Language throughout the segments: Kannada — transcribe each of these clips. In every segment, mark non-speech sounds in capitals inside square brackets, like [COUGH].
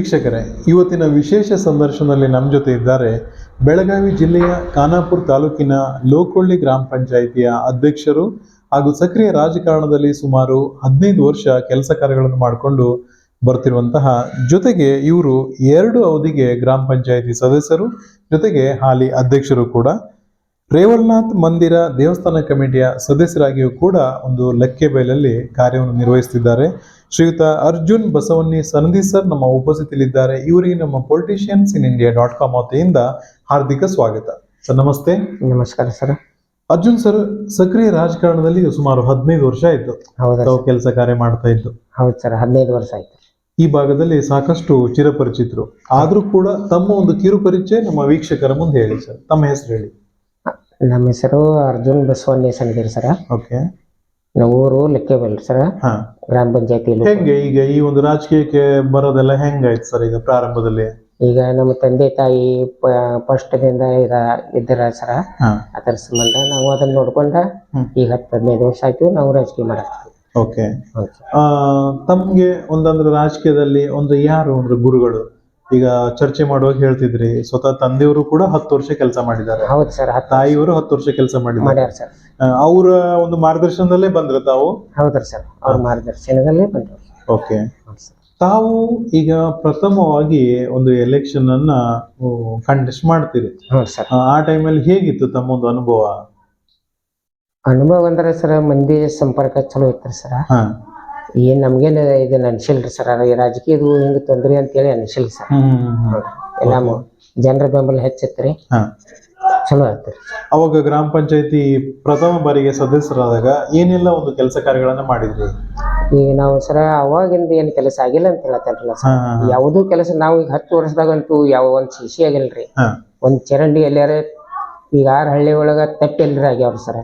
ವೀಕ್ಷಕರೇ, ಇವತ್ತಿನ ವಿಶೇಷ ಸಂದರ್ಶನದಲ್ಲಿ ನಮ್ಮ ಜೊತೆ ಇದ್ದಾರೆ ಬೆಳಗಾವಿ ಜಿಲ್ಲೆಯ ಖಾನಾಪುರ ತಾಲೂಕಿನ ಲೋಕೊಳ್ಳಿ ಗ್ರಾಮ ಪಂಚಾಯಿತಿಯ ಅಧ್ಯಕ್ಷರು ಹಾಗೂ ಸಕ್ರಿಯ ರಾಜಕಾರಣದಲ್ಲಿ ಸುಮಾರು ಹದಿನೈದು ವರ್ಷ ಕೆಲಸ ಕಾರ್ಯಗಳನ್ನು ಮಾಡಿಕೊಂಡು ಬರ್ತಿರುವಂತಹ ಜೊತೆಗೆ ಇವರು ಎರಡು ಅವಧಿಗೆ ಗ್ರಾಮ ಪಂಚಾಯಿತಿ ಸದಸ್ಯರು, ಜೊತೆಗೆ ಹಾಲಿ ಅಧ್ಯಕ್ಷರು ಕೂಡ. ರೇವಲ್ನಾಥ್ ಮಂದಿರ ದೇವಸ್ಥಾನ ಕಮಿಟಿಯ ಸದಸ್ಯರಾಗಿಯೂ ಕೂಡ ಒಂದು ಲೆಕ್ಕೆಬೈಲಲ್ಲಿ ಕಾರ್ಯವನ್ನು ನಿರ್ವಹಿಸುತ್ತಿದ್ದಾರೆ ಶ್ರೀಯುತ ಅರ್ಜುನ್ ಬಸವನ್ನಿ ಸನದಿ ಸರ್ ನಮ್ಮ ಉಪಸ್ಥಿತಿಯಲ್ಲಿದ್ದಾರೆ. ಇವರಿಗೆ ನಮ್ಮ politicians in India dot com ವತಿಯಿಂದ ಹಾರ್ದಿಕ ಸ್ವಾಗತ. ಸರ್ ನಮಸ್ತೆ. ನಮಸ್ಕಾರ ಸರ್. ಅರ್ಜುನ್ ಸರ್ ಸಕ್ರಿಯ ರಾಜಕಾರಣದಲ್ಲಿ ಸುಮಾರು ಹದಿನೈದು ವರ್ಷ ಆಯ್ತು. ಹೌದಾ ಕೆಲಸ ಕಾರ್ಯ ಮಾಡ್ತಾ ಇದ್ದು. ಹೌದು ಸರ್ ಹದಿನೈದು ವರ್ಷ ಆಯ್ತು. ಈ ಭಾಗದಲ್ಲಿ ಸಾಕಷ್ಟು ಚಿರಪರಿಚಿತರು. ಆದ್ರೂ ಕೂಡ ತಮ್ಮ ಒಂದು ಕಿರು ಪರಿಚಯ ನಮ್ಮ ವೀಕ್ಷಕರ ಮುಂದೆ ಹೇಳಿ ಸರ್. ತಮ್ಮ ಹೆಸರು ಹೇಳಿ. ನಮ್ಮ ಹೆಸರು ಅರ್ಜುನ್ ಬಸವನ್ನಿ ಸನ್ನಿಧಿರಿ ಸರ್. ಓಕೆ. ನಮ್ಮ ಊರು ಲೆಕ್ಕೇಬಲ್ ಸರ್. ಹಾ. ಗ್ರಾಮ ಪಂಚಾಯತಿ ಹೆಂಗೆ ಈಗ ಈ ಒಂದು ರಾಜಕೀಯಕ್ಕೆ ಬರೋದೆಲ್ಲ ಹೆಂಗಾಯ್ತು ಸರ್ ಈಗ ಪ್ರಾರಂಭದಲ್ಲಿ? ಈಗ ನಮ್ಮ ತಂದೆ ತಾಯಿ ಫಸ್ಟ್ದಿಂದ ಈಗ ಇದ್ದೀರ ಸರ? ಹಾ. ಅದರ ಸಂಬಂಧ ನಾವು ಅದನ್ನ ನೋಡ್ಕೊಂಡ. ಈಗ ಹತ್ತು ಹದಿನೈದು ವರ್ಷ ಆಯ್ತು ನಾವು ರಾಜಕೀಯ ಮಾಡ್ತೀವಿ ಓಕೆ. ತಮ್ಗೆ ಒಂದಂದ್ರೆ ರಾಜಕೀಯದಲ್ಲಿ ಒಂದು ಯಾರು ಅಂದ್ರೆ ಗುರುಗಳು? ಈಗ ಚರ್ಚೆ ಮಾಡುವಾಗ ಹೇಳ್ತಿದ್ರಿ ಸ್ವತಃ ತಂದೆಯವರು ಕೂಡ ಹತ್ತು ವರ್ಷ ಕೆಲಸ ಮಾಡಿದ್ದಾರೆ. ಹೌದು ಸರ್ ತಾಯಿಯವರು ಹತ್ತು ವರ್ಷ ಕೆಲಸ ಮಾಡಿದ್ದಾರೆ. ಮಾಡ್ಯಾರ ಸರ್. ಅವರ ಒಂದು ಮಾರ್ಗದರ್ಶನದಲ್ಲೇ ಬಂದ್ರ ತಾವು? ಹೌದ್ರಿ ಸರ್ ಅವ್ರ ಮಾರ್ಗದರ್ಶನದಲ್ಲೇ ಬಂದ್ರು. ಓಕೆ. ತಾವು ಈಗ ಪ್ರಥಮವಾಗಿ ಒಂದು ಎಲೆಕ್ಷನ್ ಅನ್ನ ಕಂಟೆಸ್ಟ್ ಮಾಡ್ತೀರಿ. ಹ್ಞೂ ಸರ್. ಆ, ಟೈಮಲ್ಲಿ ಹೇಗಿತ್ತು ತಮ್ಮ ಒಂದು ಅನುಭವ? ಅನುಭವ ಅಂದ್ರೆ ಸರ್ ಮಂದಿ ಸಂಪರ್ಕ ಚಲೋ ಇತ್ತು ಸರ್. ಹಾ. ಏನ್ ನಮ್ಗೇನು ಇದನ್ನ ಅನ್ಸಿಲ್ರಿ ಸರ್ ಈ ರಾಜಕೀಯದು ಹಿಂಗ್ ತೊಂದ್ರೆ ಅಂತೇಳಿ ಅನಿಸಿಲ್ಲ ಸರ್. ಎಲ್ಲ ಜನರ ಬೆಂಬಲ ಹೆಚ್ಚಿತ್ರಿ. ಚಲೋ ಆಯ್ತ್ರಿ. ಅವಾಗ ಗ್ರಾಮ ಪಂಚಾಯತಿ ಪ್ರಥಮ ಬಾರಿಗೆ ಸದಸ್ಯರಾದಾಗ ಏನೆಲ್ಲ ಒಂದು ಕೆಲಸ ಕಾರ್ಯಗಳನ್ನ ಮಾಡಿದ್ರಿ? ಈಗ ನಾವು ಸರ ಅವಾಗಿಂದ ಏನು ಕೆಲಸ ಆಗಿಲ್ಲ ಅಂತ ಹೇಳತ್ತಲ್ಲ ಸರ್. ಯಾವುದೂ ಕೆಲಸ ನಾವು ಈಗ ಹತ್ತು ವರ್ಷದಾಗಂತೂ ಯಾವ ಒಂದ್ ಶಿಶಿ ಆಗಿಲ್ರಿ. ಒಂದ್ ಚರಂಡಿ ಎಲ್ಲಾರ ಈಗ ಆರ್ ಹಳ್ಳಿ ಒಳಗ ತಪ್ಪಿ ಎಲ್ರಿ ಆಗ್ಯಾವ್ರಿ ಸರ್.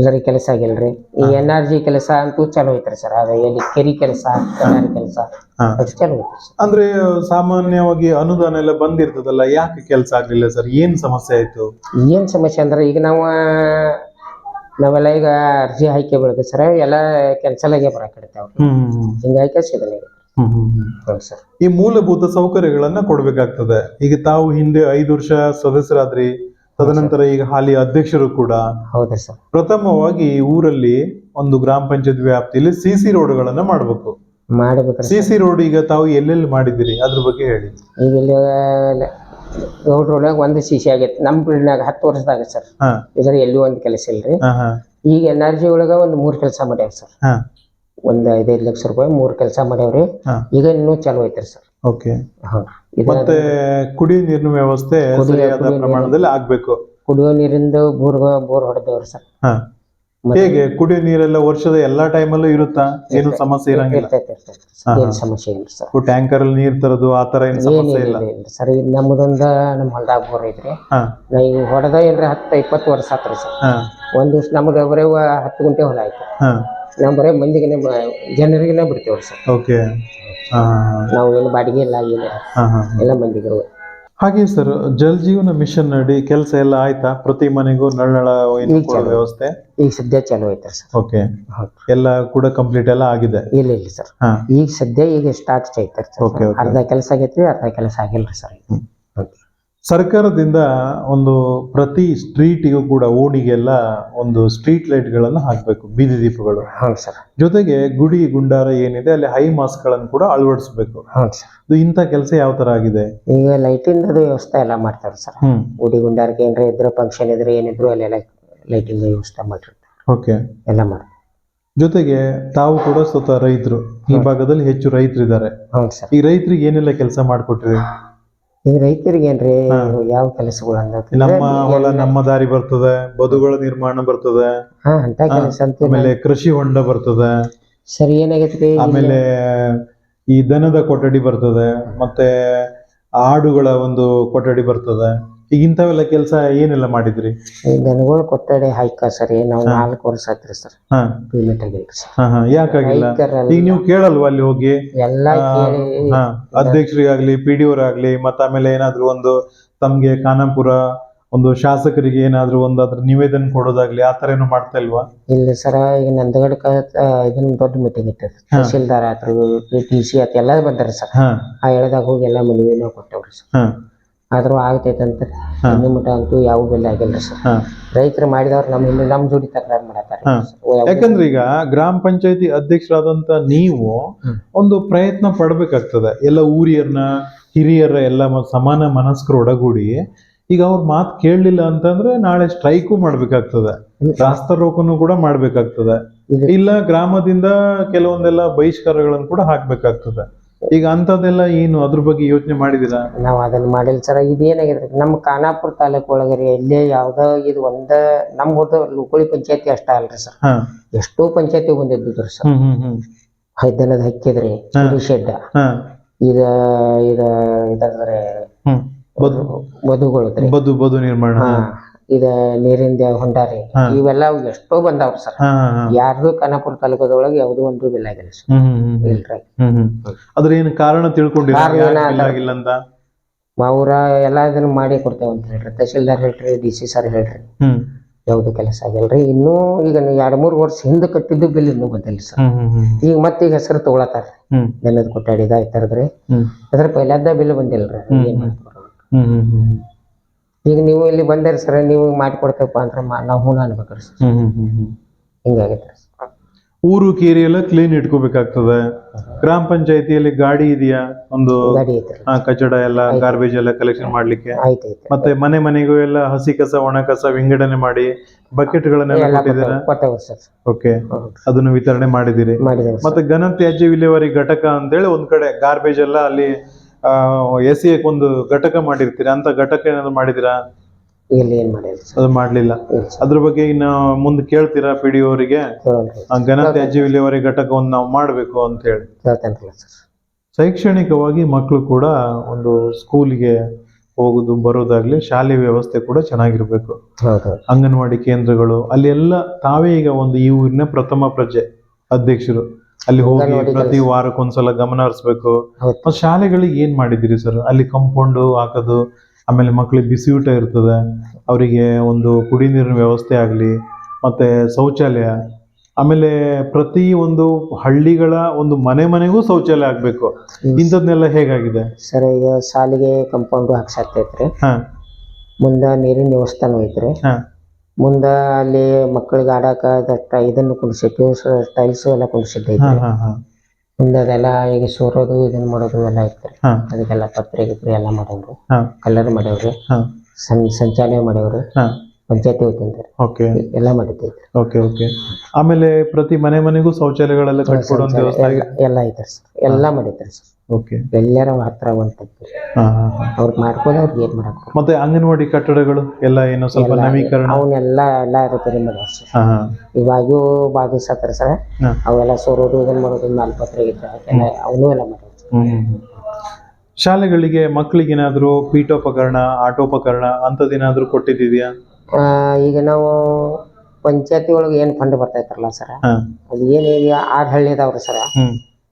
ಇದರ ಕೆಲಸ ಆಗಿಲ್ರಿ? ಈ ಎನ್ ಆರ್ ಜಿ ಕೆಲಸ ಅಂತೂ ಚಲೋ ಐತ್ರಿ ಸರ್. ಅದ ಎಲ್ಲಿ ಕೆರಿ ಕೆಲಸ ಕೆನಾರಿ ಕೆಲಸ. ಅದು ಚಲೋ ಐತ್ರಿ ಸರ್. ಅಂದ್ರೆ ಸಾಮಾನ್ಯವಾಗಿ ಅನುದಾನ ಎಲ್ಲ ಬಂದಿರ್ತದಲ್ಲ ಯಾಕೆ ಕೆಲಸ ಆಗ್ಲಿಲ್ಲ ಸರ್? ಏನ್ ಸಮಸ್ಯೆ ಆಯ್ತು? ಏನ್ ಸಮಸ್ಯೆ ಅಂದ್ರೆ ಈಗ ನಾವು ನಾವೆಲ್ಲ ಈಗ ಅರ್ಜಿ ಹಾಕಿ ಬೆಳಗ್ಗೆ ಸರ್. ಎಲ್ಲ ಕ್ಯಾನ್ಸಲ್ ಆಗೇ ಬರಕ್ ಕಡಿತಾವ್ರಿ ಹ್ಮ್ ಹ್ಮ್ ಹಿಂಗಾಗಿ ಸಿಗಲ್ಲ ಹ್ಮ್ ಹ್ಮ್ ಹ್ಮ್. ಹೌದು ಸರ್. ಈ ಮೂಲಭೂತ ಸೌಕರ್ಯಗಳನ್ನ ಕೊಡ್ಬೇಕಾಗ್ತದೆ. ಈಗ ತಾವು ಹಿಂದೆ ಐದು ವರ್ಷ ಸದಸ್ಯರಾದ್ರಿ ತದನಂತರ ಈಗ ಹಾಲಿ ಅಧ್ಯಕ್ಷರು ಕೂಡ ಹೌದ್ರಿ ಸರ್. ಪ್ರಥಮವಾಗಿ ಊರಲ್ಲಿ ಒಂದು ಗ್ರಾಮ ಪಂಚಾಯತ್ ವ್ಯಾಪ್ತಿಯಲ್ಲಿ ಸಿ ಸಿ ರೋಡ್ಗಳನ್ನ ಮಾಡಬೇಕು. ಮಾಡಬೇಕು ಸಿ ಸಿ ರೋಡ್ ಈಗ ತಾವು ಎಲ್ಲೆಲ್ಲಿ ಮಾಡಿದಿರಿ ಅದ್ರ ಬಗ್ಗೆ ಹೇಳಿ. ಈಗ ರೋಡ್ ರೋಡ್ ಒಳಗೆ ಒಂದು ಶಿಶಿ ಆಗೈತೆ. ನಮ್ಮ ಬಿಲ್ಡ್ನಾಗ ಹತ್ತು ವರ್ಷದಾಗ ಸರ್. ಹಾ. ಇದ್ರ ಎಲ್ಲಿ ಒಂದು ಕೆಲಸ ಇಲ್ರಿ. ಹಾ ಹಾ. ಈಗ ಎನ್ ಆರ್ ಜಿ ಒಳಗ ಒಂದು ಮೂರ್ ಕೆಲಸ ಮಾಡ್ಯಾವ ಸರ್. ಹಾ. ಒಂದ್ ಐದೈದು ಲಕ್ಷ ರೂಪಾಯಿ ಮೂರ್ ಕೆಲಸ ಮಾಡ್ಯಾವ್ರಿ. ಹಾ. ಈಗ ಇನ್ನೂ ಚಾಲು ಐತ್ರಿ ಸರ್. ಓಕೆ. ಹೌದು ಇದು ಮತ್ತೆ ಕುಡಿಯುವ ನೀರಿನ ವ್ಯವಸ್ಥೆ ಸರಿಯಾದ ಪ್ರಮಾಣದಲ್ಲಿ ಆಗ್ಬೇಕು. ಕುಡಿಯೋ ನೀರಿಂದ ಬೋರ್ ಬೋರ್ ಹೊಡೆದೇವ್ರಿ ಸರ್. ಹೇಗೆ? ಕುಡಿಯುವ ನೀರೆಲ್ಲ ವರ್ಷದ ಎಲ್ಲಾ ಟೈಮಲ್ಲೂ ಇರುತ್ತಾ? ಏನು ಸಮಸ್ಯೆ ಇರಂಗಿಲ್ಲ. ಏನ್ ಸಮಸ್ಯೆ ಇಲ್ಲ ಸರ್. ಟ್ಯಾಂಕರ್ ಅಲ್ಲಿ ನೀರ್ ತರದು ಆ ತರ ಏನು ಸಮಸ್ಯೆ ಇಲ್ಲ? ಸರ್. ಈಗ ನಮ್ಮದೊಂದ ನಮ್ಮ ಹೊಲದಾಗ ಬೋರ್ ಐತ್ರಿ. ನಾ ಈಗ ಹೊಡೆದ ಏನ್ರಿ ಹತ್ತು ಇಪ್ಪತ್ತು ವರ್ಷ ಆತ್ರಿ ಸರ್. ಒಂದ್ ದಿವ್ಸ ನಮ್ದು ಬರೀ ವ- ಹತ್ತು ಗಂಟೆ ಹೊಲ ಆಯ್ತು ನಾವು ಬರೀ ಮಂದಿಗೆ ಜನರಿಗೆನೇ ಬಿಡ್ತೇವ್ರಿ ಸರ್. ಓಕೆ. ನಾವು ಏನು ಬಾಡಿಗೆ ಇಲ್ಲ ಆಗಿಲ್ಲ ಎಲ್ಲ ಮಂದಿಗೆ ಹಾಗೆ ಸರ್ ಜಲ್ ಜೀವನ ಮಿಷನ್ ನಡಿ ಕೆಲಸ ಎಲ್ಲ ಆಯ್ತಾ? ಪ್ರತಿ ಮನೆಗೂ ನಳ ಏನು ಈಗ ಚಾಲು. ವ್ಯವಸ್ಥೆ? ಈಗ ಸದ್ಯ ಚಾಲು ಐತ್ರಿ ಸರ್. ಓಕೆ. ಎಲ್ಲ ಕೂಡ ಕಂಪ್ಲೀಟ್ ಎಲ್ಲ ಆಗಿದೆ? ಇಲ್ಲ ಇಲ್ಲ ಸರ್. ಈಗ ಸದ್ಯ ಈಗ ಸ್ಟಾರ್ಟ್ ಸರ್. ಅರ್ಧ ಕೆಲಸ ಆಗೈತ್ರಿ ಅರ್ಧ ಕೆಲಸ ಆಗಿಲ್ಲ ಸರ್. ಸರ್ಕಾರದಿಂದ ಒಂದು ಪ್ರತಿ ಸ್ಟ್ರೀಟಿಗೂ ಕೂಡ ಓಣಿಗೆಲ್ಲ ಒಂದು ಸ್ಟ್ರೀಟ್ ಲೈಟ್ಗಳನ್ನು ಹಾಕಬೇಕು ಬೀದಿ ದೀಪಗಳು. ಹಾಂ ಸರ್. ಜೊತೆಗೆ ಗುಡಿ ಗುಂಡಾರ ಏನಿದೆ ಅಲ್ಲಿ ಹೈ ಮಾಸ್ಕ್ಗಳನ್ನು ಕೂಡ ಅಳವಡಿಸಬೇಕು. ಹಾಂ ಸರ್. ಇದು ಇಂಥ ಕೆಲಸ ಯಾವ ತರ ಆಗಿದೆ? ಈಗ ಲೈಟಿಂದ ವ್ಯವಸ್ಥೆ ಎಲ್ಲ ಮಾಡ್ತಾರೆ ಸರ್. ಹ್ಮ್. ಗುಡಿ ಗುಂಡಾರಕ್ಕೆ ಏನಾರ ಇದ್ರೆ ಫಂಕ್ಷನ್ ಇದ್ರೆ ಏನಿದ್ರು ಅಲ್ಲೆಲ್ಲ ಲೈಟಿಂಗ್ ವ್ಯವಸ್ಥೆ ಮಾಡಿರ್ತಾರೆ. ಓಕೆ ಎಲ್ಲ ಮಾಡ್ತಾರೆ. ಜೊತೆಗೆ ತಾವು ಕೂಡ ಸ್ವತಃ ರೈತರು. ಈ ಭಾಗದಲ್ಲಿ ಹೆಚ್ಚು ರೈತರಿದ್ದಾರೆ. ಹೌದು ಸರ್. ಈ ರೈತರಿಗೆ ಏನೆಲ್ಲ ಕೆಲಸ ಮಾಡಿಕೊಟ್ರಿ? ಈಗ ರೈತರಿಗೆ ಏನ್ರಿ ಯಾವ ಕೆಲಸಗಳು ನಮ್ಮ ಹೊಲ ನಮ್ಮ ದಾರಿ ಬರ್ತದೆ ಬದುಗಳ ನಿರ್ಮಾಣ ಬರ್ತದೆ. ಅಂತ ಕೆಲಸ ಆಮೇಲೆ ಕೃಷಿ ಹೊಂಡ ಬರ್ತದೆ. ಸರಿ ಏನಾಗೈತ್ರಿ? ಆಮೇಲೆ ಈ ದನದ ಕೊಠಡಿ ಬರ್ತದೆ ಮತ್ತೆ ಆಡುಗಳ ಒಂದು ಕೊಠಡಿ ಬರ್ತದೆ. ಈಗ ಇಂಥವೆಲ್ಲ ಕೆಲಸ ಏನೆಲ್ಲ ಮಾಡಿದ್ರಿ? ಈ ದನಗಳು ಕೊಟ್ಟಡೆ ಹಾಯ್ಕ ಸರಿ ನಾವು ನಾಲ್ಕು ವರ್ಷ ಆತ್ರಿ ಸರ್. ಹಾ. ಪೇಮೆಂಟ್ ಆಗಿಲ್ರಿ ಸರ್. ಹಾ ಹಾ. ಯಾಕಾಗಿಲ್ಲ? ರೈತರೆಲ್ಲ ಈಗ ನೀವು ಕೇಳಲ್ವಾ ಅಲ್ಲಿ ಹೋಗಿ? ಎಲ್ಲ ಆ, ಕೇಳಿ ಹಾ. ಅಧ್ಯಕ್ಷರಿಗಾಗ್ಲಿ ಪಿ ಡಿ ಆಗ್ಲಿ ಮತ್ತೆ ಆಮೇಲೆ ಏನಾದ್ರು ಒಂದು ತಮ್ಗೆ ಖಾನಾಪುರ ಒಂದು ಶಾಸಕರಿಗೆ ಏನಾದ್ರು ಒಂದು ಅದ್ರ ನಿವೇದನೆ ಕೊಡೋದಾಗ್ಲಿ ಆ ತರ ಏನು ಮಾಡ್ತಾ ಇಲ್ವಾ? ಇಲ್ಲ ಸರ ಈಗ ನಂದಗಡಕ ಇದನ್ನ ದೊಡ್ಡ ಮೀಟಿಂಗ್ ಇತ್ತು ತಹಶೀಲ್ದಾರ್ ಆತ್ರು ಟಿ ಸಿ ಆತ ಎಲ್ಲ ಬಂದಾರ ಸರ್. ಹಾ. ಆ ಎಳ್ದಾಗ ಹೋಗಿ ಎಲ್ಲ ಮನವಿ ಕೊಟ್ಟವ್ರಿ ಕೊಟ್ಟೇವ್ರಿ ಸರ್. ಹಾ. ಆದ್ರೂ ಆಗ್ತೈತೆ ಅಂತ ಇನ್ನು ಮಟ್ಟ ಅಂತೂ ಯಾವ ಬೆಲೆ ಆಗಿಲ್ರಿ ಸರ್. ಹಾ. ರೈತರು ಮಾಡಿದವ್ರು ನಮ್ಮ ಹಿಂದೆ ನಮ್ಮ ಜೋಡಿ ತಕರಾರು ಮಾಡತ್ತಾರೆ ಹಾ. ಯಾಕಂದ್ರೆ ಈಗ ಗ್ರಾಮ ಪಂಚಾಯತಿ ಅಧ್ಯಕ್ಷರಾದಂತ ನೀವು. ಒಂದು ಪ್ರಯತ್ನ ಪಡ್ಬೇಕಾಗ್ತದೆ. ಎಲ್ಲ ಊರಿಯರ್ನ ಹಿರಿಯರ ಎಲ್ಲ ಮ- ಸಮಾನ ಮನಸ್ಕರು ಒಡಗೂಡಿ ಈಗ ಅವ್ರ ಮಾತು ಕೇಳಲಿಲ್ಲ ಅಂತಂದ್ರೆ ನಾಳೆ ಸ್ಟ್ರೈಕು ಮಾಡ್ಬೇಕಾಗ್ತದೆ. ರಾಸ್ತಾ ರೋಕನು ಕೂಡ ಮಾಡ್ಬೇಕಾಗ್ತದೆ. ಇಲ್ಲ ಗ್ರಾಮದಿಂದ ಕೆಲವೊಂದೆಲ್ಲ ಬಹಿಷ್ಕಾರಗಳನ್ನು ಕೂಡ ಹಾಕ್ಬೇಕಾಗ್ತದೆ. ಈಗ ಅಂತದೆಲ್ಲ ಏನು ಅದ್ರ ಬಗ್ಗೆ ಯೋಚನೆ ಮಾಡಿದಿರಾ ನಾವು ಅದನ್ನ ಮಾಡಿಲ್ಲ ಸರ್. ಇದೇನಾಗಿದೆ? ನಮ್ಮ ಖಾನಾಪುರ ತಾಲೂಕು ಒಳಗರಿ ಇಲ್ಲೇ ಯಾವ್ದೋ ಇದು ಒಂದ ನಮ್ಮ ಹೋದ ಲುಕೋಳಿ ಪಂಚಾಯತಿ ಅಷ್ಟ ಅಲ್ರಿ ಸರ್. ಹಾ. ಎಷ್ಟೋ ಪಂಚಾಯತಿ ಬಂದಿದ್ದು ಸರ್. ಹ್ಮ್ ಹ್ಮ್ ಹ್ಮ್. ಹೈದನದ ಹಕ್ಕಿದ್ರಿ ಶೆಡ್ ಹಾ. ಇದ ಇದ ಇದ್ರೆ ಹ್ಮ್. ಬದು ಮಧುಗಳದ್ರಿ ಬದು ಬದು ನಿರ್ಮಾಣ. ಹಾ. ಇದ ನೀರಿಂದ ಹೊಂಡಾರಿ. ಇವೆಲ್ಲ ಎಷ್ಟೋ ಬಂದಾವ್ರಿ ಸರ್. ಯಾರ್ದು ಖಾನಾಪುರ ತಾಲೂಕದೊಳಗೆ ಯಾವ್ದು ಒಂದು ಬಿಲ್ ಆಗಿಲ್ಲ ಸರ್. ಇಲ್ರಿ. ಅದ್ರ ಏನು ಕಾರಣ ತಿಳ್ಕೊಂಡಿರ ಕಾರಣ ಅಂತ- ಎಲ್ಲಾ ಇದನ್ನ ಮಾಡಿ ಕೊಡ್ತೇವೆ ಅಂತ ಹೇಳ್ರಿ. ತಹಸೀಲ್ದಾರ್ ಹೇಳ್ರಿ ಡಿ ಸಿ ಸರ್ ಹೇಳ್ರಿ. ಯಾವ್ದು ಕೆಲಸ ಆಗಿಲ್ರಿ. ಇನ್ನೂ ಈಗ ಎರಡ್ ಮೂರ್ ವರ್ಷ ಹಿಂದೆ ಕಟ್ಟಿದ್ದು ಬಿಲ್ ಇನ್ನೂ ಬಂದಿಲ್ಲ ಸರ್. ಈಗ ಮತ್ತೆ ಈಗ ಹೆಸರು ತಗೊಳತಾರ ದನದ ಕೊಟ್ಟಾಡಿದ ಆಯ್ತಾರದ್ರಿ ಅದ್ರ. ಪೈಲಾದ ಬಿಲ್ ಬಂದಿಲ್ರಿ. ಏನ್ ಮಾಡ್ತಾರೋ. ಈಗ ನೀವು ಇಲ್ಲಿ ಬಂದಿರಿ ಸರ್ ನೀವು ಮಾಡಿಕೊಡ್ತೇವಪ್ಪ ಅಂದ್ರೆ ನಾವು ಹೂನ ಅನ್ಬೇಕ್ರಿ ಸರ್. ಹಿಂಗಾಗೈತ್ರಿ ಊರು ಕೇರಿ ಎಲ್ಲ ಕ್ಲೀನ್ ಇಟ್ಕೋಬೇಕಾಗ್ತದೆ. ಗ್ರಾಮ ಪಂಚಾಯತಿಯಲ್ಲಿ ಗಾಡಿ ಇದೆಯಾ? ಒಂದು ಗಾಡಿ ಐತ್ರಿ ಆ, ಕಚಡ ಎಲ್ಲ ಗಾರ್ಬೇಜ್ ಎಲ್ಲ ಕಲೆಕ್ಷನ್ ಮಾಡ್ಲಿಕ್ಕೆ. ಆಯ್ತು ಮತ್ತೆ ಮನೆ ಮನೆಗೂ ಎಲ್ಲ ಹಸಿ ಕಸ ಒಣ ಕಸ ವಿಂಗಡಣೆ ಮಾಡಿ ಎಲ್ಲ ಕೊಟ್ಟಿದ್ದೀರಾ? ಕೊಟ್ಟೇವ್ರಿ ಸರ್. ಓಕೆ ಅದನ್ನು ವಿತರಣೆ ಮಾಡಿದಿರಿ ಸರ್. ಮತ್ತೆ ಘನ ತ್ಯಾಜ್ಯ ವಿಲೇವಾರಿ ಘಟಕ ಅಂತೇಳಿ ಒಂದ್ ಕಡೆ ಗಾರ್ಬೇಜ್ ಎಲ್ಲ ಅಲ್ಲಿ ಎಸ್ ಒಂದು ಘಟಕ ಮಾಡಿರ್ತೀರಾ? ಅಂತ ಘಟಕ ಏನಾದ್ರು ಮಾಡಿದಿರಾ ಇಲ್ಲಿ ಏನ್ ಮಾಡಿಲ್ಲ ಅದು ಮಾಡ್ಲಿಲ್ಲ. ಅದ್ರ ಬಗ್ಗೆ ಇನ್ನು ಮುಂದೆ ಕೇಳ್ತೀರಾ ಪಿ ಡಿ ಅವರಿಗೆ? ಘನತ್ಯಾಜ್ಯ ಘನ ತ್ಯಾಜ್ಯ ವಿಲೇವಾರಿ ಘಟಕವನ್ನು ನಾವು ಮಾಡಬೇಕು ಅಂತ ಹೇಳಿ. ಸರ್. ಶೈಕ್ಷಣಿಕವಾಗಿ ಮಕ್ಕಳು ಕೂಡ ಒಂದು ಸ್ಕೂಲಿಗೆ ಹೋಗುದು ಬರೋದಾಗ್ಲಿ ಶಾಲೆ ವ್ಯವಸ್ಥೆ ಕೂಡ ಚೆನ್ನಾಗಿರ್ಬೇಕು. ಅಂಗನವಾಡಿ ಕೇಂದ್ರಗಳು ಅಲ್ಲಿ ಎಲ್ಲ ತಾವೇ ಈಗ ಒಂದು ಈ ಊರಿನ ಪ್ರಥಮ ಪ್ರಜೆ ಅಧ್ಯಕ್ಷರು. ಅಲ್ಲಿ ಹೋಗಿ ಪ್ರತಿ. ವಾರಕ್ಕೊಂದ್ಸಲ ಗಮನ ಹರಿಸ್ಬೇಕು. ಮತ್ತೆ ಶಾಲೆಗಳಿಗೆ ಏನ್ ಮಾಡಿದಿರಿ ಸರ್ ಅಲ್ಲಿ ಕಂಪೌಂಡ್ ಹಾಕೋದು ಆಮೇಲೆ ಮಕ್ಕಳಿಗೆ ಊಟ ಇರ್ತದೆ ಅವರಿಗೆ ಒಂದು ಕುಡಿ ನೀರಿನ ವ್ಯವಸ್ಥೆ ಆಗಲಿ ಮತ್ತೆ ಶೌಚಾಲಯ ಆಮೇಲೆ ಪ್ರತಿ ಒಂದು ಹಳ್ಳಿಗಳ ಒಂದು ಮನೆ ಮನೆಗೂ ಶೌಚಾಲಯ ಆಗ್ಬೇಕು. ಇಂಥದ್ನೆಲ್ಲ ಹೇಗಾಗಿದೆ? ಸರ್ ಈಗ ಶಾಲೆಗೆ ಕಂಪೌಂಡ್ ಹಾಕ್ಸಾಕ್ತೈತ್ರಿ ಹಾ. ಮುಂದ ನೀರಿನ ವ್ಯವಸ್ಥೆ ಐತ್ರಿ ಹಾ. ಮುಂದ ಅಲ್ಲಿ ಮಕ್ಕಳಿಗೆ ಆಡಾಕ ಅದಕ್ಕ ಇದನ್ನು ಕುಡಿಸಿಟ್ಟು ಟೈಲ್ಸ್ ಎಲ್ಲ ಹಾ ಮುಂದೆ ಅದೆಲ್ಲ ಈಗ ಸೋರೋದು ಇದನ್ನ ಮಾಡೋದು ಎಲ್ಲ ಇತ್ತು ಅದಕ್ಕೆಲ್ಲ ಪತ್ರೆ ಗಿತ್ರೆ ಎಲ್ಲ ಮಾಡೇವ್ರಿ. ಹಾ. ಕಲರ್ ಮಾಡೋರು ಸಂ ಸಂಚಾಲಯ ಮಾಡೋರು ಹಾ. ಪಂಚಾಯತಿ ವತಿಯಿಂದ. ಓಕೆ. ಎಲ್ಲ ಮಾಡಿದ್ದೈತ್ರಿ ಓಕೆ ಓಕೆ. ಆಮೇಲೆ ಪ್ರತಿ ಮನೆ ಮನೆಗೂ ಶೌಚಾಲಯಗಳೆಲ್ಲ ವ್ಯವಸ್ಥೆ ಎಲ್ಲ ಐತೆ ಸರ್. ಎಲ್ಲ ಮಾಡಿದ್ದಾರೆ ಸರ್. ಓಕೆ ಎಲ್ಲರ ಹತ್ರ ಒಂದ್ ಅವ್ರು ಅವ್ರಿಗೆ ಏನ್ ಮಾಡಕ್ ಮತ್ತೆ ಅಂಗನವಾಡಿ ಕಟ್ಟಡಗಳು ಎಲ್ಲ ಏನೋ ಸ್ವಲ್ಪ ನವೀಕರಣ? ಅವನ್ನೆಲ್ಲ ಎಲ್ಲ ಇರುತ್ತೆ ಮಾಡ್ಯಾರ ಸರ್ ಇವಾಗೂ ಬಾಗಿ ಸತ್ರ ಸರ್ ಅವೆಲ್ಲ ಸೋರೋದು ಇದನ್ನ ಮಾಡೋದು ನಾಲ್ಪತ್ರ ಎಲ್ಲ ಅವನು ಎಲ್ಲ ಮಾಡ್ಯಾರ. ಶಾಲೆಗಳಿಗೆ ಮಕ್ಕಳಿಗೆ ಏನಾದ್ರೂ ಪೀಠೋಪಕರಣ ಆಟೋಪಕರಣ ಅಂತದೇನಾದ್ರೂ ಕೊಟ್ಟಿದ್ದೀಯಾ ಈಗ ನಾವು ಪಂಚಾಯತಿ ಒಳಗೆ ಏನು ಫಂಡ್ ಬರ್ತಾ ಇತ್ತಲ್ಲ ಸರ್? ಅದು ಏನು ಈಗ ಆರು ಹಳ್ಳಿ ಅದಾವ್ರಿ ಸರ?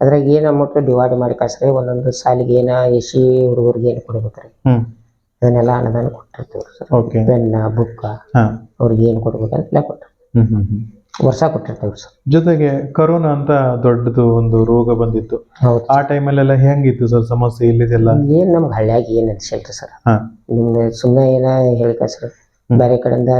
ಅದ್ರಾಗ ಏನು ಅಮೌಂಟ್ ಡಿವೈಡ್ ಮಾಡಿ ಕಳ್ಸ್ರಿ ಒಂದೊಂದು ಸಾಲಿಗೆ ಏನ ಎ ಸಿ ಹುಡುಗರಿಗೆ ಏನು ಕೊಡ್ಬೇಕ್ರಿ? ಹ್ಮ್. ಅದನ್ನೆಲ್ಲ ಅನುದಾನ ಕೊಟ್ಟಿರ್ತೀವಿ ಸರ್. ಪೆನ್ನ ಬುಕ್ಕ ಅವ್ರಿಗೆ ಏನು ಕೊಡ್ಬೇಕಂತೆಲ್ಲ ಕೊಟ್ಟು ವರ್ಷ ಕೊಟ್ಟಿರ್ತೀವಿ ಸರ್. ಜೊತೆಗೆ ಕರೋನಾ ಅಂತ ದೊಡ್ಡದು ಒಂದು ರೋಗ ಬಂದಿತ್ತು. ಆ ಟೈಮಲ್ಲೆಲ್ಲ ಹೆಂಗಿತ್ತು ಸರ್ ಸಮಸ್ಯೆ ಇಲ್ಲಿದೆಲ್ಲ ಏನು ನಮ್ಗೆ ಹಳ್ಳಿಯಾಗಿ ಏನ್ ಅನ್ಸಿಲ್ರಿ ಸರ್. ನಿಮ್ಗೆ ಸುಮ್ಮನೆ ಏನ ಹೇಳಿ ಕಳ್ಸ್ರಿ. ಹ್ಮ್. ಬೇರೆ ಕಡೆಯಿಂದ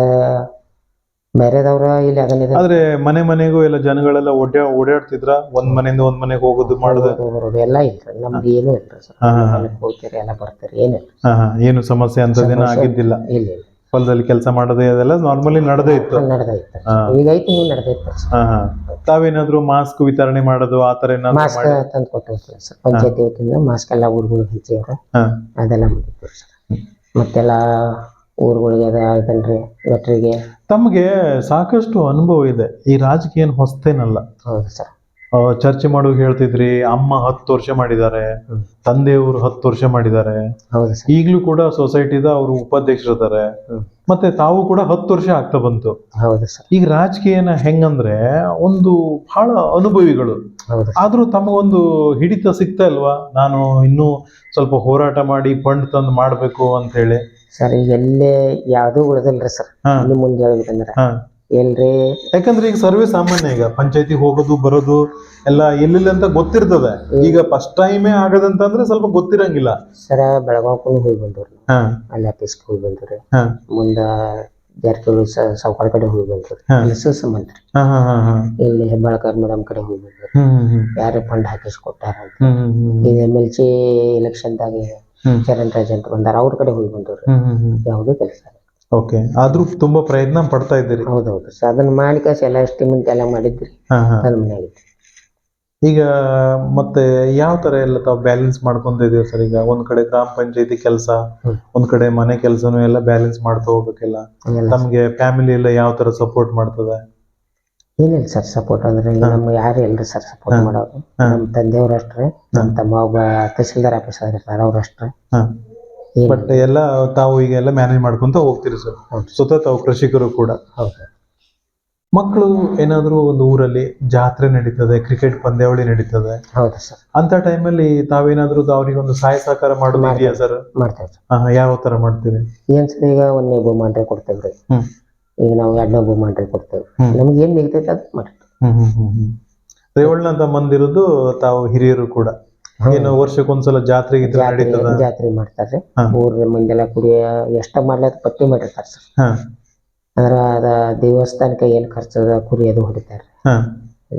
ಬೇರೆದವ್ರ ಇಲ್ಲಿ ಅದನ್ನ ಇದನ್ನ ಆದ್ರೆ ಮನೆ ಮನೆಗೂ ಎಲ್ಲ ಜನಗಳೆಲ್ಲ ಓಡ್ಯಾ ಓಡಾಡ್ತಿದ್ರ ಒಂದ್ ಮನೆಯಿಂದ ಒಂದ್ ಮನೆಗೆ ಹೋಗೋದು ಮಾಡೋದು. ಬರೋದು ಎಲ್ಲ ಇಲ್ರಿ ನಮ್ಗೆ ಏನು ಇಲ್ರಿ ಸರ್. ಹಾ, ಹಾ, ಹಾ. ಹೊಲಕ್ಕೆ ಹೋಗ್ತೀರಿ ಎಲ್ಲ ಬರ್ತೀರಿ ಏನಿಲ್ಲ ಹಾ ಹಾ ಏನು ಸಮಸ್ಯೆ ಅಂತ ದಿನ ಆಗಿದ್ದಿಲ್ಲ. ಇಲ್ಲ ಇಲ್ಲ. ಹೊಲದಲ್ಲಿ ಕೆಲಸ ಮಾಡೋದೇ ಅದೆಲ್ಲ ನಾರ್ಮಲಿ ನಡೆದೇ ಇತ್ತು. ನಡೆದೈತೆ ಹಾ. ಈಗ ಐತಿ ನೀವು ನಡೆದೈತೆ ಹಾ ಹಾ. ತಾವೇನಾದ್ರೂ ಮಾಸ್ಕ್ ವಿತರಣೆ ಮಾಡೋದು ಆತರ ಏನಾದ್ರು ಮಾಸ್ಕ್ ಮಾಡಿ? ತಂದು ಕೊಟ್ಟಿರ್ತೀವಿ ಸರ್. ಪಂಚಾಯತಿ ವತಿಯಿಂದ ಮಾಸ್ಕ್ ಎಲ್ಲ ಊರುಗಳು ಹಂಚಿವ್ರ ಹಾ. ಅದೆಲ್ಲ ಮಾಡಿದ್ವಿ ಸರ್. ಮತ್ತೆಲ್ಲ ಊರುಗಳಿಗೆ ಅದ ಇದನ್ರಿ ಗಟ್ರಿಗೆ ತಮಗೆ ಸಾಕಷ್ಟು ಅನುಭವ ಇದೆ. ಈ ರಾಜಕೀಯ ಏನು ಹೊಸ್ತೇನಲ್ಲ ಚರ್ಚೆ ಮಾಡುವ ಹೇಳ್ತಿದ್ರಿ ಅಮ್ಮ ಹತ್ತು ವರ್ಷ ಮಾಡಿದ್ದಾರೆ. ತಂದೆಯವರು ಹತ್ತು ವರ್ಷ ಮಾಡಿದ್ದಾರೆ. ಈಗಲೂ ಕೂಡ ಸೊಸೈಟಿದ ಅವರು ಉಪಾಧ್ಯಕ್ಷರಿದ್ದಾರೆ. ಮತ್ತೆ ತಾವು ಕೂಡ ಹತ್ತು ವರ್ಷ ಆಗ್ತಾ ಬಂತು. ಈಗ ರಾಜಕೀಯನ ಹೆಂಗಂದ್ರೆ ಒಂದು ಬಹಳ ಅನುಭವಿಗಳು. ಆದ್ರೂ ತಮಗೊಂದು ಹಿಡಿತ ಸಿಗ್ತಾ ಇಲ್ವಾ? ನಾನು ಇನ್ನೂ ಸ್ವಲ್ಪ ಹೋರಾಟ ಮಾಡಿ ಫಂಡ್ ತಂದು ಮಾಡಬೇಕು ಅಂತ ಹೇಳಿ. ಸರ್ ಈಗ ಎಲ್ಲೇ ಯಾವ್ದು ಉಳಿದಿಲ್ರಿ ಸರ್. ಹಾ. ಇಲ್ಲಿ ಮುಂದೆ ಹೇಳ್ಬೇಕಂದ್ರ ಹಾ. ಎಲ್ರಿ? ಯಾಕಂದ್ರೆ ಈಗ ಸರ್ವೆ ಸಾಮಾನ್ಯ ಈಗ ಪಂಚಾಯತಿ ಹೋಗೋದು ಬರೋದು ಎಲ್ಲ ಎಲ್ಲೆಲ್ಲಿ ಅಂತ ಗೊತ್ತಿರ್ತದೆ. ಈಗ ಫಸ್ಟ್ ಟೈಮೇ ಆಗದಂತಂದ್ರೆ ಸ್ವಲ್ಪ ಗೊತ್ತಿರಂಗಿಲ್ಲ. ಸರ ಬೆಳಗಾವ್ಕೊಂಡು ಹೋಗಿ ಬಂದವ್ರಿ ಹಾ. ಅಲ್ಲಿ ಆಫೀಸ್ಗೆ ಹೋಗಿ ಬಂದವ್ರಿ. ಹಾ. ಮುಂದ ಜಾರಕಿಹೊಳಿ ಸಾವುಕಾರ ಕಡೆ ಹೋಗಿ ಬಂದವ್ರಿ. ಹಾ. ಕೆಲಸ ಸಂಬಂಧ ರೀ ಹಾ ಹಾ ಹಾ ಹಾ. ಇಲ್ಲಿ ಹೆಬ್ಬಾಳ್ಕರ್ ಮೇಡಮ್ ಕಡೆ ಹೋಗಿ ಬಂದ್ರಿ ಹ್ಮ್ ಹ್ಮ್ ಹ್ಮ್. ಯಾರೇ ಫಂಡ್ ಹಾಕಿಸ್ಕೊಟ್ಟಾರ ಅಂತ ಹ್ಮ್ ಹ್ಮ್ ಹ್ಮ್. ಈಗ ಎಂ ಎಲ್ ಸಿ ಎಲೆಕ್ಷನ್ದಾಗ. ಚರಣ್ ಏಜೆಂಟ್ ಬಂದಾರ. ಅವ್ರ ಕಡೆ ಹೋಗಿ ಬಂದವ್ರಿ. ಯಾವುದೂ ಕೆಲಸ. ಓಕೆ. ಆದ್ರೂ ತುಂಬಾ ಪ್ರಯತ್ನ ಪಡ್ತಾ ಇದ್ದೀರಿ. ಹೌದೌದು. ಸರ್ ಅದನ್ನ ಮಾಡಿ ಕಾಸು ಎಲ್ಲ ಎಸ್ಟಿಮೇಟ್ ಎಲ್ಲ ಮಾಡಿದ್ರಿ ಹಾ ಹಾ. ನನ್ನ ಮನೆಯಾಗ ಈಗ ಮತ್ತೆ ಯಾವ ತರ ಎಲ್ಲ ತಾವು ಬ್ಯಾಲೆನ್ಸ್ ಮಾಡ್ಕೊಂತ ಇದೀವಿ ಸರ್? ಈಗ ಒಂದ್ ಕಡೆ ಗ್ರಾಮ ಪಂಚಾಯತಿ ಕೆಲಸ. ಒಂದ್ ಕಡೆ ಮನೆ ಕೆಲಸನೂ ಎಲ್ಲ ಬ್ಯಾಲೆನ್ಸ್ ಮಾಡ್ತಾ ಹೋಗ್ಬೇಕಲ್ಲ. ತಮ್ಗೆ ಫ್ಯಾಮಿಲಿ ಎಲ್ಲ ಯಾವ ತರ ಸಪೋರ್ಟ್ ಮಾಡ್ತದೆ? ಏನಿಲ್ಲ ಸರ್ ಸಪೋರ್ಟ್ ಅಂದ್ರೆ ಈಗ ನಮ್ಮ ಯಾರು ಇಲ್ರಿ ಸರ್ ಸಪೋರ್ಟ್. ಮಾಡೋರು. ನಮ್ಮ ತಂದೆಯವ್ರು ಅಷ್ಟ್ರಿ ನಮ್ಮ ತಮ್ಮ ಒಬ್ಬ ತಹಸೀಲ್ದಾರ್ ಆಫೀಸರ್ ಆಗಿರ್ತಾರೆ ಅವ್ರು ಅಷ್ಟ್ರಿ ಹಾ. ಏನ್- ಬಟ್ ಎಲ್ಲ ತಾವು ಈಗ ಎಲ್ಲ ಮ್ಯಾನೇಜ್ ಮಾಡ್ಕೊಂತ ಹೋಗ್ತೀರಿ ಸರ್. ಸುತ್ತ ಸ್ವತಃ ತಾವು ಕೃಷಿಕರು ಕೂಡ. ಹೌದು. ಮಕ್ಕಳು ಏನಾದ್ರು ಒಂದು ಊರಲ್ಲಿ ಜಾತ್ರೆ ನಡೀತದೆ ಕ್ರಿಕೆಟ್ ಪಂದ್ಯಾವಳಿ ನಡೀತದೆ. ಹೌದು ಸರ್. ಅಂತ ಟೈಮಲ್ಲಿ ತಾವೇನಾದ್ರೂ ಅವರಿಗೆ ಒಂದು ಸಹಾಯ ಸಹಕಾರ ಮಾಡೋದು ಇದೆಯಾ ಸರ್? ಮಾಡ್ತೇವೆ ಸರ್. ಯಾವ ತರ ಮಾಡ್ತೀರಿ? ಏನ್ ಸರ್ ಈಗ ಒಂದೇ ಬಹುಮಾನ ಕೊಡ್ತೇವ್ರಿ. ಹ್ಮ್. ಈಗ ನಾವು ಎರಡನೇ ಮಾಡ್ರಿ ಕೊಡ್ತೇವೆ. ನಮ್ಗೆ ಏನ್ ಮಿಗ್ತೈತೆ ಅದು ಮಾಡಿ ಹ್ಮ್ ಹ್ಮ್ ಹ್ಮ್ ಹ್ಮ್. ರೇವಣ್ಣ ಮಂದಿರದ್ದು ತಾವು ಹಿರಿಯರು ಕೂಡ. ಏನು ವರ್ಷಕ್ಕೊಂದ್ಸಲ ಜಾತ್ರೆ ಗೀತ್ರೆ ಜಾತ್ರೆ ನಡೀತದ? ಜಾತ್ರೆ ಮಾಡ್ತಾರ್ರಿ. ಊರ ಮಂದಿಲ್ಲ ಕುಡಿಯ ಎಷ್ಟ ಮಾಡ್ಲಾಕ ಪಟ್ಟಿ ಮಾಡಿರ್ತಾರೆ ಸರ್. ಹಾ. ಅಂದ್ರ ಅದ ದೇವಸ್ಥಾನಕ್ಕೆ ಏನ್ ಖರ್ಚು ಅದ ಕುರಿ ಅದು ಹೊಡಿತಾರೆ.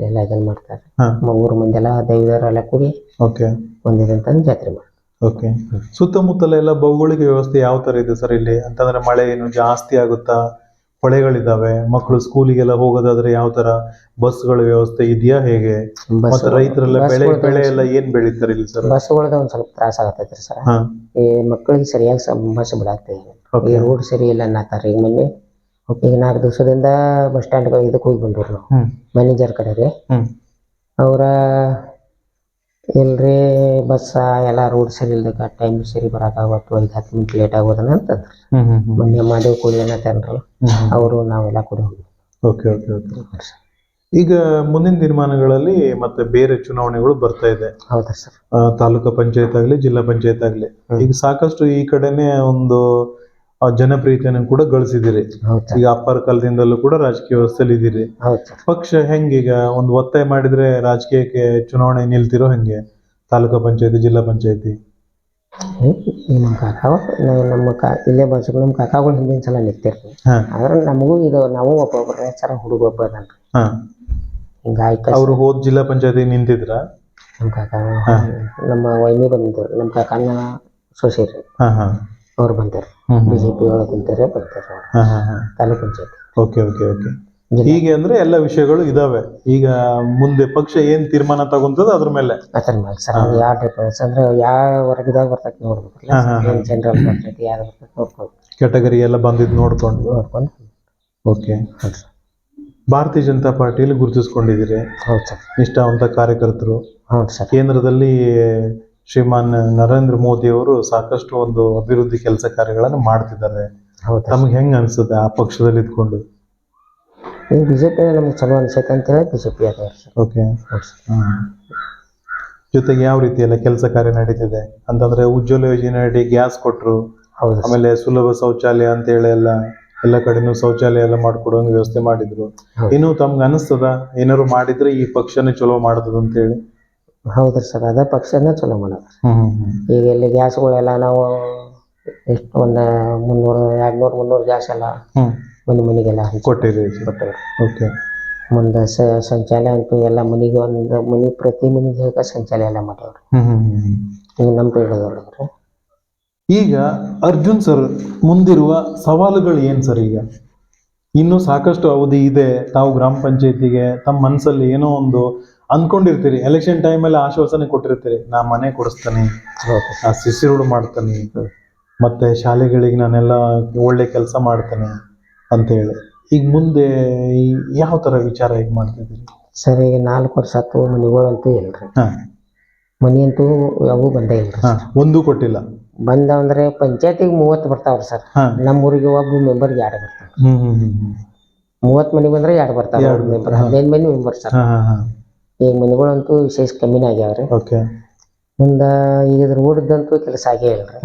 ಎಲ್ಲ ಇದನ್ನ ಮಾಡ್ತಾರೆ. ಊರ ಮಂದಿಲ್ಲ ದೈವದವರೆಲ್ಲ ಕುಡಿ ಓಕೆ. ಒಂದಿದಂತಂದು ಜಾತ್ರೆ ಮಾಡ್ತಾರೆ. ಓಕೆ. ಸುತ್ತಮುತ್ತಲ ಎಲ್ಲ ಭೌಗೋಳಿಕ ವ್ಯವಸ್ಥೆ ಯಾವ ತರ ಇದೆ ಸರ್ ಇಲ್ಲಿ? ಅಂತಂದ್ರೆ ಮಳೆ ಏನು ಜಾಸ್ತಿ ಆಗುತ್ತಾ? ಹೊಳೆಗಳಿದಾವೆ ಮಕ್ಕಳು ಸ್ಕೂಲಿಗೆಲ್ಲ ಹೋಗೋದಾದ್ರೆ ಯಾವ ತರ ಬಸ್ಗಳ ವ್ಯವಸ್ಥೆ ಇದೆಯಾ ಹೇಗೆ? ಮತ್ತೆ ರೈತರೆಲ್ಲ ಬೆಳೆ ಬೆಳೆ ಎಲ್ಲ ಏನ್ ಬೆಳೀತಾರೆ ಇಲ್ಲಿ ಸರ್? ಬಸ್ಗಳಿಗೆ ಒಂದ್ ಸ್ವಲ್ಪ ತ್ರಾಸ ಆಗತೈತ್ರಿ ಸರ್. ಹಾ. ಈ ಮಕ್ಕಳಿಗೆ ಸರಿಯಾಗಿ ಸ- ಬಸ್ ಈ ಓಕೆ ರೋಡ್ ಸರಿ ಇಲ್ಲ ಅನ್ನತ್ತಾರ. ಈಗ ಮೊನ್ನೆ ಈಗ ನಾಲ್ಕು ದಿವಸದಿಂದ ಬಸ್ ಸ್ಟ್ಯಾಂಡ್ ಇದಕ್ಕೆ ಹೋಗಿ ಬಂದ್ರು. ನಾವು ಹ್ಮ್. ಮ್ಯಾನೇಜರ್ ಕಡೆ ರೀ ಹ್ಮ್. ಅವ್ರ ಇಲ್ರಿ ಬಸ್ ಎಲ್ಲ ರೋಡ್ ಸರಿ ಇಲ್ದಕ್ಕ ಟೈಮ್ ಸರಿ ಬರೋಕ್ಕಾಗತ್ತು ಐದು ಹತ್ತು ಮಿನಿಟ್ ಲೇಟ್ ಆಗೋದನ ಅಂತ ಹ್ಮ್ ಹ್ಮ್ ಹ್ಮ್. ಮೊನ್ನೆ ಮಾದೇವ್ ಕೂಡಲೇನ ತಂದ್ರಲ್ಲ ಅವರು ನಾವೆಲ್ಲ ಕೂಡ ಹೋಗಿ ಓಕೆ ಓಕೆ ಓಕೆ. ಈಗ ಮುಂದಿನ ದಿನಮಾನಗಳಲ್ಲಿ ಮತ್ತೆ ಬೇರೆ ಚುನಾವಣೆಗಳು ಬರ್ತಾ ಇದೆ. ಹೌದಾ ಸರ್? ಆ, ತಾಲೂಕು ಪಂಚಾಯತ್ ಆಗ್ಲಿ ಜಿಲ್ಲಾ ಪಂಚಾಯತ್ ಆಗ್ಲಿ. ಈಗ ಸಾಕಷ್ಟು ಈ ಕಡೆನೆ ಒಂದು ಆ, ಜನಪ್ರಿಯತೆಯನ್ನು ಕೂಡ ಗಳಿಸಿದಿರಿ ಈಗ ಅಪ್ಪರ ಕಾಲದಿಂದಲೂ ಕೂಡ ರಾಜಕೀಯ ವ್ಯವಸ್ಥೆಯಲ್ಲಿ ಇದ್ದೀರಿ. ಪಕ್ಷ ಹೆಂಗೀಗ ಒಂದು ಒತ್ತಾಯ ಮಾಡಿದ್ರೆ ರಾಜಕೀಯಕ್ಕೆ ಚುನಾವಣೆ ನಿಲ್ತಿರೋ ಹೆಂಗೆ? ತಾಲೂಕಾ ಪಂಚಾಯತಿ ಜಿಲ್ಲಾ ಪಂಚಾಯತಿ? ನಮ್ಮ ಕಾ ಇಲ್ಲೇ ಬಸ್ಗಳು ನಮ್ಮ ಕಾಕಾಗಳು ಹಿಂದಿನ ಸಲ ನಿಂತಿರ್ತೀವಿ. ಹಾ. ಆದ್ರೆ ನಮಗೂ ಇದು ನಾವು ಒಬ್ಬೊಬ್ಬರ ಸರ ಹುಡುಗ ಒಬ್ಬ ಅದಾನ್ರಿ ಹಾ ಹಿಂಗಾಗಿ ಅವರು ಹೋದ್ ಜಿಲ್ಲಾ ಪಂಚಾಯತಿ ನಿಂತಿದ್ರ? ನಮ್ಮ ಕಾಕ. ನಮ್ಮ ವೈನಿ ಬಂದಿದ್ರು. ನಮ್ಮ ಕಾಕನ ಹಾ. ಅವ್ರು ಬಂದಾರ ಬಿಜೆಪಿ ಒಳಗೆ ಕುಂತಾರೆ ಬರ್ತಾರೆ taluk panchayat. Okay okay okay. ಹೀಗೆ ಅಂದ್ರೆ ಎಲ್ಲ ವಿಷಯಗಳು ಇದಾವೆ. ಈಗ ಮುಂದೆ ಪಕ್ಷ ಏನ್ ತೀರ್ಮಾನ ತಗೊಂತದ ಅದ್ರ ಮೇಲೆ. ಮಾಡಿ ಸರ್ ಅದು ಯಾವ ಡಿಫರೆನ್ಸ್ ಅಂದ್ರೆ ಯಾವ ವರ್ಗದಾಗ ಬರ್ತೈತಿ ನೋಡ್ಬೇಕಲ್ಲ ಹಾ, ಹಾ, ಹಾ. ಏನು ಜನರಲ್ ಬರ್ತೈತಿ ಯಾರು ಬರ್ತೈತಿ ನೋಡ್ಕೊಂಡು ಕ್ಯಾಟಗರಿ ಎಲ್ಲ ಬಂದಿದ್ ನೋಡ್ಕೊಂಡು. ನೋಡ್ಕೊಂಡು. ಓಕೆ. ಭಾರತೀಯ ಜನತಾ ಪಾರ್ಟಿಯಲ್ಲಿ ಗುರುತಿಸ್ಕೊಂಡಿದ್ದೀರಿ. ಹೌದು ಸರ್. ನಿಷ್ಠಾವಂತ ಕಾರ್ಯಕರ್ತರು. ಹೌದು ಸರ್. ಕೇಂದ್ರದಲ್ಲಿ ಶ್ರೀಮಾನ್ ನರೇಂದ್ರ ಮೋದಿ ಅವರು ಸಾಕಷ್ಟು ಒಂದು ಅಭಿವೃದ್ಧಿ ಕೆಲಸ ಕಾರ್ಯಗಳನ್ನು ಮಾಡ್ತಿದ್ದಾರೆ. ಹೌದು. ಹೆಂಗ ಅನ್ಸುತ್ತೆ ಆ ಪಕ್ಷದಲ್ಲಿ ಇದ್ಕೊಂಡು? ಈ ಬಿ ಜೆ ಪಿ ನಮ್ಗೆ ಚಲೋ ಅನ್ಸಕ್ಕಂತ ಅಂತ ಹೇಳಿ ಬಿ ಜೆ ಪಿ ಓಕೆ. ಜೊತೆಗೆ ಯಾವ ರೀತಿ ಎಲ್ಲ ಕೆಲಸ ಕಾರ್ಯ ನಡೀತಿದೆ? ಅಂತಂದ್ರೆ ಉಜ್ವಲ ಯೋಜನೆ ಅಡಿ ಗ್ಯಾಸ್ ಕೊಟ್ರು ಹೌದು. ಆಮೇಲೆ ಸುಲಭ ಶೌಚಾಲಯ ಅಂತ ಹೇಳಿ ಎಲ್ಲ ಎಲ್ಲ ಕಡೆನೂ ಶೌಚಾಲಯ ಎಲ್ಲ ಮಾಡ್ಕೊಡೋಂಗ್ ವ್ಯವಸ್ಥೆ ಮಾಡಿದ್ರು. ಇನ್ನು ತಮ್ಗೆ ಅನಿಸ್ತದ? ಏನಾದ್ರು ಮಾಡಿದ್ರೆ ಈ ಪಕ್ಷನೇ ಚಲೋ ಮಾಡ್ತದ ಅಂತ ಹೇಳಿ ಹೌದ್ರಿ ಸರ್ ಅದ ಪಕ್ಷನೇ ಚಲೋ ಮಾಡೋದು. ಹ್ಮ್ ಹ್ಮ್ ಹ್ಮ್. ಈಗ ಇಲ್ಲಿ ಗ್ಯಾಸ್ಗಳೆಲ್ಲ ನಾವು ಎಷ್ಟು ಒಂದು ಮುನ್ನೂರು ಎರಡು ನೂರು ಮುನ್ನೂರು ಗ್ಯಾಸ್ ಎಲ್ಲ ಮನೆ ಮನೆಗೆಲ್ಲ ಕೊಟ್ಟಿರಿ ಕೊಟ್ಟೇವ್ರಿ ಓಕೆ. ಮುಂದೆ ಶೌಚಾಲಯ ಅಂತೂ ಎಲ್ಲ ಮನೆಗೆ ಒಂದು ಮನೆ ಪ್ರತಿ ಮನೆಗೆ ಹೇಗೆ ಶೌಚಾಲಯ ಎಲ್ಲ ಹ್ಮ್ ಈಗ ನಮ್ಮ ಪೀಳಿಗೆದವ್ರಿಗೆ ಈಗ ಅರ್ಜುನ್ ಸರ್ ಮುಂದಿರುವ ಸವಾಲುಗಳು ಏನ್ ಸರ್ ಈಗ? ಇನ್ನು ಸಾಕಷ್ಟು ಅವಧಿ ಇದೆ. ತಾವು ಗ್ರಾಮ ಪಂಚಾಯತಿಗೆ ತಮ್ಮ ಮನಸ್ಸಲ್ಲಿ ಏನೋ ಒಂದು ಅನ್ಕೊಂಡಿರ್ತೀರಿ ಎಲೆಕ್ಷನ್ ಟೈಮಲ್ಲಿ ಆಶ್ವಾಸನೆ ಕೊಟ್ಟಿರ್ತೀರಿ ನಾ ಮನೆ ಕೊಡಿಸ್ತಾನೆ ಆ ನಾ ಸಿಸಿ ರೋಡ್ ಮಾಡ್ತಾನೆ ಮತ್ತೆ ಶಾಲೆಗಳಿಗೆ ನಾನೆಲ್ಲ ಒಳ್ಳೆ ಕೆಲಸ ಮಾಡ್ತಾನೆ ಅಂತ ಹೇಳಿ ಈಗ ಮುಂದೆ ಯಾವ ತರ ವಿಚಾರ ಈಗ ಮಾಡ್ತಿದ್ದೀರಿ? ಸರ್ ನಾಲ್ಕು ವರ್ಷ ಹತ್ತು ಮನೆಗಳಂತೂ ಇಲ್ರಿ. ಹಾ. ಮನೆ ಅಂತೂ ಯಾವೂ ಬಂದೇ ಇಲ್ರಿ ಒಂದೂ ಒಂದು ಕೊಟ್ಟಿಲ್ಲ. ಬಂದ ಅಂದ್ರೆ ಪಂಚಾಯತಿಗೆ ಮೂವತ್ತು ಬರ್ತಾವ್ರಿ ಸರ್. ಹಾ. ನಮ್ಮ ಊರಿಗೆ ಒಬ್ಬ ಮೆಂಬರ್ಗೆ ಎರಡು ಬರ್ತಾವ ಹ್ಮ್ ಹ್ಮ್ ಹ್ಮ್ ಹ್ಮ್. ಮೂವತ್ತು ಮನೆ ಬಂದ್ರೆ ಎರಡು ಬರ್ತಾವ ಎರಡು ಮೆಂಬರ್. ಹದಿನೈದು ಮನೆ ಮೆಂಬರ್ ಸರ್. ಹಾ ಹಾ ಹಾ. ಈಗ ಮನೆಗಳಂತೂ ವಿಶೇಷ ಕಮ್ಮಿನೇ ಆಗ್ಯಾವ್ರಿ. ಓಕೆ. ಮುಂದೆ ಈಗ ರೋಡ್ದಂತೂ ಕೆಲಸ ಆಗೇ ಇಲ್ರಿ.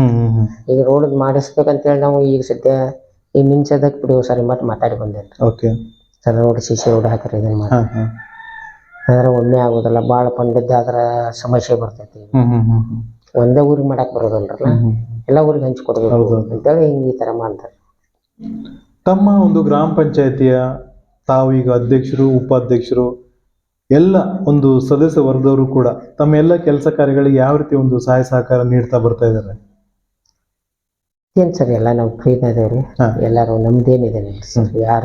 ಈಗ ರೋಡ್ ಮಾಡಿಸ್ಬೇಕಂತೇಳಿ ನಾವು ಈಗ ಸದ್ಯ ಈಗ ಮಿಂಚದಕ್ಕೆ ಬಿಡಿ ಸರಿ ಮಟ್ ಮಾತಾಡಿ ಬಂದೇನೆ okay. Sir road C C road ಹಾಕ್ರಿ ಇದನ್ನ ಮಾಡಿ. ಅಂದ್ರೆ ಒಮ್ಮೆ ಆಗೋದಲ್ಲ ಭಾಳ ಪಂಡಿದ್ದ ಆದ್ರ ಸಮಸ್ಯೆ ಬರ್ತೈತಿ ಒಂದೇ ಊರಿಗೆ ಮಾಡಕ್ ಬರೋದಲ್ರಲ್ಲ. ಎಲ್ಲ ಊರಿಗೆ ಹಂಚ್ಕೊಡ್ಬೇಕು ಹೌದು. ಅಂತೇಳಿ ಹಿಂಗೆ ಈ ಥರ ಮಾಡ್ತಾರೆ. ತಮ್ಮ ಒಂದು ಗ್ರಾಮ ಪಂಚಾಯತಿಯ ತಾವು ಈಗ ಅಧ್ಯಕ್ಷರು ಉಪಾಧ್ಯಕ್ಷರು ಎಲ್ಲ ಒಂದು ಸದಸ್ಯ ವರ್ಗದವರು ಕೂಡ ತಮ್ಮ ಎಲ್ಲ ಕೆಲಸ ಕಾರ್ಯಗಳಿಗೆ ಯಾವ ರೀತಿ ಒಂದು ಸಹಾಯ ಸಹಕಾರ ನೀಡ್ತಾ ಬರ್ತಾ ಇದ್ದಾರೆ? ಏನ್ ಸರ್ ಎಲ್ಲ ನಾವು ಫ್ರೀನ ಇದೇವ್ರಿ. ಎಲ್ಲರೂ ಎಲ್ಲಾರು ನಮ್ದೇನಿದೆ ಸರ್. ಯಾರ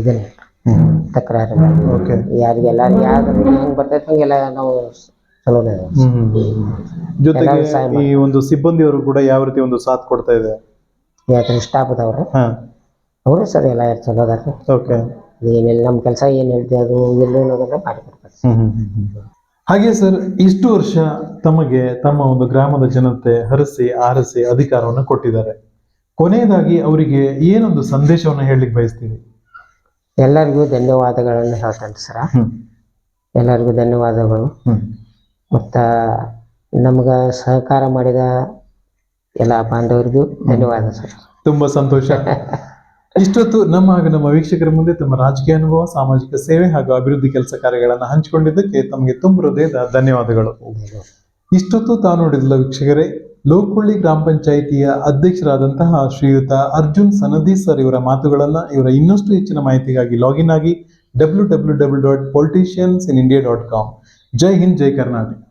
ಇದನ್ನ ತಕರಾರು. ಓಕೆ. ಯಾರಿಗೆಲ್ಲ ಯಾರು ಹೆಂಗ್ ಬರ್ತೈತೆ ಹಂಗೆಲ್ಲ ನಾವು ಚಲೋನೇ. ಜೊತೆಗೆ ಈ ಒಂದು ಸಿಬ್ಬಂದಿಯವರು ಕೂಡ ಯಾವ ರೀತಿ ಒಂದು ಸಾಥ್ ಕೊಡ್ತಾ ಇದೆ? ಯಾಕಂದ್ರೆ ಸ್ಟಾಫ್ ಅದಾವ್ರಿ. ಅವರು ಸರ್ ಎಲ್ಲ ಚಲೋ ಅದಾರ ಓಕೆ. ಏನಿಲ್ಲ ನಮ್ಮ ಕೆಲಸ ಏನ್ ಹೇಳ್ತೀವಿ ಅದು ಎಲ್ಲ ಅನ್ನೋದನ್ನ ಮಾಡಿಕೊಡ್ತಾರೆ ಹಾಗೆ ಸರ್ ಇಷ್ಟು ವರ್ಷ ತಮಗೆ ತಮ್ಮ ಒಂದು ಗ್ರಾಮದ ಜನತೆ ಹರಸಿ ಆರಸಿ ಅಧಿಕಾರವನ್ನು ಕೊಟ್ಟಿದ್ದಾರೆ. ಕೊನೆಯದಾಗಿ ಅವರಿಗೆ ಏನೊಂದು ಸಂದೇಶವನ್ನು ಹೇಳಲಿಕ್ಕೆ ಬಯಸ್ತೀವಿ ಎಲ್ಲರಿಗೂ ಧನ್ಯವಾದಗಳನ್ನು ಹೇಳ್ತೇನೆ ಸರ. ಎಲ್ಲರಿಗೂ ಧನ್ಯವಾದಗಳು. ಮತ್ತ ನಮ್ಗ ಸಹಕಾರ ಮಾಡಿದ ಎಲ್ಲ ಬಾಂಧವರಿಗೂ ಧನ್ಯವಾದ ಸರ್. ತುಂಬಾ ಸಂತೋಷ. [LAUGHS] ಇಷ್ಟೊತ್ತು ನಮ್ಮ ಹಾಗೂ ನಮ್ಮ ವೀಕ್ಷಕರ ಮುಂದೆ ತಮ್ಮ ರಾಜಕೀಯ ಅನುಭವ ಸಾಮಾಜಿಕ ಸೇವೆ ಹಾಗೂ ಅಭಿವೃದ್ಧಿ ಕೆಲಸ ಕಾರ್ಯಗಳನ್ನು ಹಂಚಿಕೊಂಡಿದ್ದಕ್ಕೆ ತಮಗೆ ತುಂಬ ಹೃದಯದ ಧನ್ಯವಾದಗಳು. ಇಷ್ಟೊತ್ತು ತಾವು ನೋಡಿದ್ಲ ವೀಕ್ಷಕರೇ ಲೋಕುಳ್ಳಿ ಗ್ರಾಮ ಪಂಚಾಯಿತಿಯ ಅಧ್ಯಕ್ಷರಾದಂತಹ ಶ್ರೀಯುತ ಅರ್ಜುನ್ ಸನದಿ ಸರ್ ಇವರ ಮಾತುಗಳನ್ನ ಇವರ ಇನ್ನಷ್ಟು ಹೆಚ್ಚಿನ ಮಾಹಿತಿಗಾಗಿ ಲಾಗಿನ್ ಆಗಿ W W W dot politicians in India dot com. ಜೈ ಹಿಂದ್ ಜೈ ಕರ್ನಾಟಕ.